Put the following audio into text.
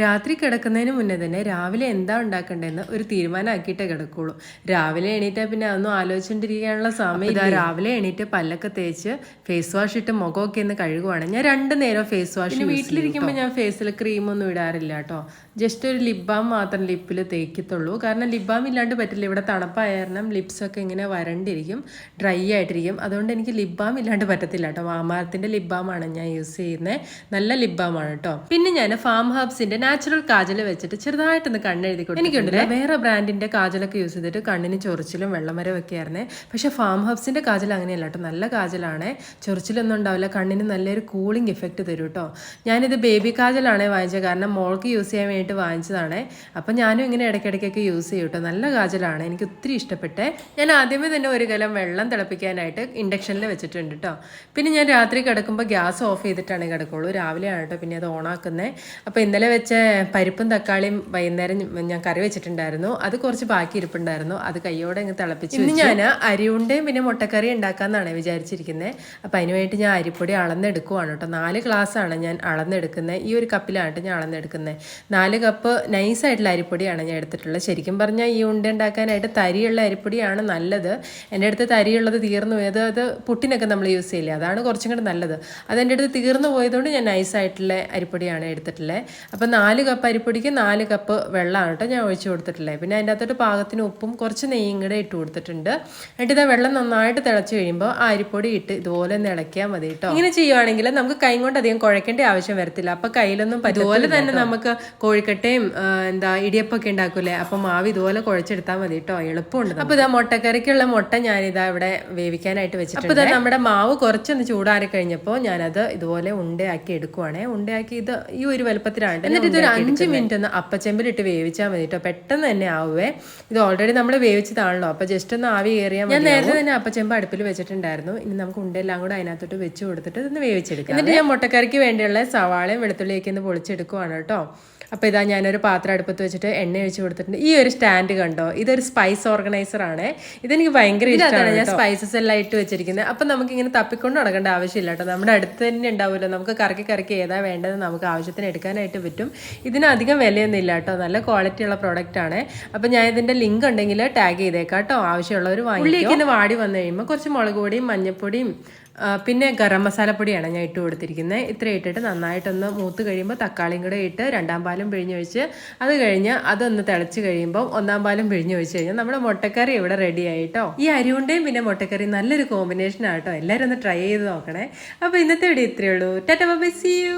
രാത്രി കിടക്കുന്നതിന് മുന്നേ തന്നെ രാവിലെ എന്താ ഉണ്ടാക്കേണ്ടതെന്ന് ഒരു തീരുമാനമാക്കിയിട്ടേ കിടക്കുള്ളൂ. രാവിലെ എണീറ്റാൽ പിന്നെ അതൊന്നും ആലോചിച്ചുകൊണ്ടിരിക്കാനുള്ള സമയം ഇതാ രാവിലെ എണീറ്റ് പല്ലൊക്കെ തേച്ച് ഫേസ് വാഷ് ഇട്ട് മുഖമൊക്കെ ഒന്ന് കഴുകുവാണ്. ഞാൻ രണ്ട് നേരം ഫേസ് വാഷ് വീട്ടിലിരിക്കുമ്പോൾ ഞാൻ ഫേസിൽ ക്രീമൊന്നും ഇടാറില്ല കേട്ടോ. ജസ്റ്റ് ഒരു ലിപ് ബാം മാത്രം ലിപ്പിൽ തേക്കത്തുള്ളൂ. കാരണം ലിപ് ബാം ഇല്ലാണ്ട് പറ്റില്ല. ഇവിടെ തണുപ്പായ കാരണം ലിപ്സൊക്കെ ഇങ്ങനെ വരണ്ടിരിക്കും ഡ്രൈ ആയിട്ടിരിക്കും. അതുകൊണ്ട് എനിക്ക് ലിപ് ബാം ഇല്ലാണ്ട് പറ്റത്തില്ല കേട്ടോ. മാമാരത്തിന്റെ ലിപ് ബാമാണ് ഞാൻ യൂസ് ചെയ്യുന്നത് നല്ല ലിപ് ബാമാണ് കേട്ടോ. പിന്നെ ഞാൻ ഫാം ഹബ്സിന്റെ നാച്ചുറൽ കാജൽ വെച്ചിട്ട് ചെറുതായിട്ടൊന്ന് കണ്ണെഴുതി കൊടുത്തു എനിക്കുണ്ടല്ലോ? വേറെ ബ്രാൻഡിന്റെ കാജലൊക്കെ യൂസ് ചെയ്തിട്ട് കണ്ണിന് ചൊറിച്ചിലും വെള്ളമരം ഒക്കെ ആയിരുന്നേ. പക്ഷേ ഫാം ഹൗസിന്റെ കാജൽ അങ്ങനെയല്ല കേട്ടോ നല്ല കാജലാണ്. ചൊറിച്ചിലൊന്നും ഉണ്ടാവില്ല. കണ്ണിന് നല്ലൊരു കൂളിംഗ് ഇഫക്റ്റ് തരും കേട്ടോ ഞാനിത് ബേബി കാജലാണേ വാങ്ങിച്ചത് കാരണം മോൾക്ക് യൂസ് ചെയ്യാൻ വേണ്ടിയിട്ട് വാങ്ങിച്ചതാണ്. അപ്പം ഞാനും ഇങ്ങനെ ഇടയ്ക്കിടയ്ക്കൊക്കെ യൂസ് ചെയ്യും കേട്ടോ നല്ല കാജലാണ്. എനിക്ക് ഒത്തിരി ഇഷ്ടപ്പെട്ടെ. ഞാൻ ആദ്യമേ തന്നെ ഒരു കലം വെള്ളം തിളപ്പിക്കാനായിട്ട് ഇൻഡക്ഷനിൽ വെച്ചിട്ടുണ്ട് കേട്ടോ പിന്നെ ഞാൻ രാത്രി കിടക്കുമ്പോൾ ഗ്യാസ് ഓഫ് ചെയ്തിട്ടാണ് കിടക്കുള്ളൂ. രാവിലെയാണ് കേട്ടോ പിന്നെ അത് ഓണാക്കുന്നത് അപ്പോൾ ഇന്നലെ വെച്ച പരിപ്പും തക്കാളിയും വൈകുന്നേരം ഞാൻ കറി വെച്ചിട്ടുണ്ടായിരുന്നു. അത് കുറച്ച് ബാക്കി ഇരിപ്പുണ്ടായിരുന്നു. അത് കയ്യോടെ അങ്ങ് തിളപ്പിച്ച് ഇന്ന് ഞാൻ അരിയുണ്ടയും പിന്നെ മുട്ടക്കറി ഉണ്ടാക്കാമെന്നാണ് വിചാരിച്ചിരിക്കുന്നത് അപ്പം അതിനുവേണ്ടി ഞാൻ അരിപ്പൊടി അളന്നെടുക്കുവാണ് കേട്ടോ. നാല് ഗ്ലാസ്സാണ് ഞാൻ അളന്നെടുക്കുന്നത് ഈ ഒരു കപ്പിലാണ് കേട്ടോ ഞാൻ അളന്നെടുക്കുന്നത് നാല് കപ്പ് നൈസായിട്ടുള്ള അരിപ്പൊടിയാണ് ഞാൻ എടുത്തിട്ടുള്ളത്. ശരിക്കും പറഞ്ഞാൽ ഈ ഉണ്ട ഉണ്ടാക്കാനായിട്ട് തരിയുള്ള അരിപ്പൊടിയാണ് നല്ലത്. എന്റെ അടുത്ത് തരിയുള്ളത് തീർന്നു പോയത് അത് പുട്ടിനൊക്കെ നമ്മൾ യൂസ് ചെയ്യില്ലേ? അതാണ് കുറച്ചും കൂടെ നല്ലത്. അതെന്റെ അടുത്ത് തീർന്നു പോയതുകൊണ്ട് ഞാൻ നൈസായിട്ടുള്ള അരിപ്പൊടിയാണ് എടുത്തിട്ടുള്ളത് അപ്പം നാല് കപ്പ് അരിപ്പൊടിക്ക് നാല് കപ്പ് വെള്ളമാണ് കേട്ടോ ഞാൻ ഒഴിച്ചു കൊടുത്തിട്ടുള്ളത്. പിന്നെ അതിന്റെ അകത്തോട്ട് പാകത്തിന് ഉപ്പും കുറച്ച് നെയ്യും കൂടെ ഇട്ട് കൊടുത്തിട്ടുണ്ട്. എന്നിട്ട് ഇതാ വെള്ളം നന്നായിട്ട് തിളച്ച് കഴിയുമ്പോൾ ആ അരിപ്പൊടി ഇട്ട് ഇതുപോലെ ഒന്ന് ഇളക്കിയാൽ മതി കേട്ടോ. ഇങ്ങനെ ചെയ്യുവാണെങ്കിൽ നമുക്ക് കൈ കൊണ്ട് അധികം കുഴക്കേണ്ട ആവശ്യം വരത്തില്ല. അപ്പം കയ്യിലൊന്നും ഇതുപോലെ തന്നെ നമുക്ക് കോഴിക്കട്ടയും എന്താ ഇടിയപ്പൊക്കെ ഉണ്ടാക്കൂലേ? അപ്പം മാവ് ഇതുപോലെ കുഴച്ചെടുത്താൽ മതി കേട്ടോ. എളുപ്പമുണ്ട് അപ്പോൾ ഇതാ മുട്ടക്കറിക്കുള്ള മുട്ട ഞാനിതാ ഇവിടെ വേവിക്കാനായിട്ട് വെച്ചിട്ടുണ്ട്. അപ്പോൾ ഇതാ നമ്മുടെ മാവ് കുറച്ചൊന്ന് ചൂടാറി കഴിഞ്ഞപ്പോൾ ഞാനത് ഇതുപോലെ ഉണ്ടയാക്കി എടുക്കുവാണേ. ഉണ്ടയാക്കി ഇത് ഈ ഒരു വലുപ്പത്തിലാണ് എന്നിട്ട് ഇതൊരു അഞ്ച് മിനിറ്റ് ഒന്ന് അപ്പച്ചെമ്പിലിട്ട് വേവിച്ചാൽ മതി കേട്ടോ പെട്ടെന്ന് തന്നെ ആവുവേ. ഇത് ഓൾറെഡി നമ്മൾ വേവിച്ചതാണല്ലോ. അപ്പോൾ ജസ്റ്റ് ഒന്ന് ആവി കയറിയാൽ ഞാൻ നേരത്തെ തന്നെ അപ്പച്ചെമ്പ് അടുപ്പിൽ വെച്ചിട്ടുണ്ടായിരുന്നു. ഇനി നമുക്ക് ഉണ്ടെല്ലാം കൂടെ അതിനകത്തോട്ട് വെച്ച് കൊടുത്തിട്ട് ഇതൊന്ന് വേവിച്ചെടുക്കാം. എന്നിട്ട് ഞാൻ മുട്ടക്കറിക്ക് വേണ്ടിയുള്ള സവാളയും വെളുത്തുള്ളിയൊക്കെ ഒന്ന് പൊളിച്ചെടുക്കുവാണ് കേട്ടോ അപ്പോൾ ഇതാ ഞാനൊരു പാത്രം അടുപ്പത്ത് വെച്ചിട്ട് എണ്ണ ഒഴിച്ച് കൊടുത്തിട്ടുണ്ട്. ഈ ഒരു സ്റ്റാൻഡ് കണ്ടോ? ഇതൊരു സ്പൈസ് ഓർഗനൈസർ ആണ്. ഇതെനിക്ക് ഭയങ്കര ഇഷ്ടമാണ് ഞാൻ സ്പൈസസ് എല്ലാം ഇട്ട് വെച്ചിരിക്കുന്നത്. അപ്പം നമുക്ക് ഇങ്ങനെ തപ്പിക്കൊണ്ട് നടക്കേണ്ട ആവശ്യമില്ല കേട്ടോ നമ്മുടെ അടുത്ത് തന്നെ ഉണ്ടാവുമല്ലോ. നമുക്ക് കറക്കി കറക്കി ഏതാ വേണ്ടത് നമുക്ക് ആവശ്യത്തിന് എടുക്കാനായിട്ട് പറ്റും. ഇതിന് അധികം വിലയൊന്നും ഇല്ല കേട്ടോ. നല്ല ക്വാളിറ്റി ഉള്ള പ്രോഡക്റ്റ് ആണ്. അപ്പം ഞാൻ ഇതിന്റെ ലിങ്ക് ഉണ്ടെങ്കിൽ ടാഗ് ചെയ്തേക്കാം കേട്ടോ. ആവശ്യമുള്ളവർ വാങ്ങി ഉള്ളിലേക്ക് ഇന്ന് വാടി വന്നു കഴിയുമ്പോൾ കുറച്ച് മുളക് പൊടിയും മഞ്ഞൾപ്പൊടിയും പിന്നെ ഗരം മസാലപ്പൊടിയാണ് ഞാൻ ഇട്ട് കൊടുത്തിരിക്കുന്നത് ഇത്ര ഇട്ടിട്ട് നന്നായിട്ടൊന്ന് മൂത്ത് കഴിയുമ്പോൾ തക്കാളിയും കൂടെ ഇട്ട് രണ്ടാം പാലും പിഴിഞ്ഞൊഴിച്ച് അത് കഴിഞ്ഞ് അതൊന്ന് തിളച്ച് കഴിയുമ്പോൾ ഒന്നാം പാലും പിഴിഞ്ഞൊഴിച്ച് കഴിഞ്ഞാൽ നമ്മുടെ മുട്ടക്കറി ഇവിടെ റെഡി ആയിട്ടോ ഈ അരിയുണ്ടയും പിന്നെ മുട്ടക്കറി നല്ലൊരു കോമ്പിനേഷൻ ആട്ടോ എല്ലാവരും ഒന്ന് ട്രൈ ചെയ്ത് നോക്കണേ. അപ്പോൾ ഇന്നത്തെ വീഡിയോ ഇത്രയേ ഉള്ളൂ. Tata by C U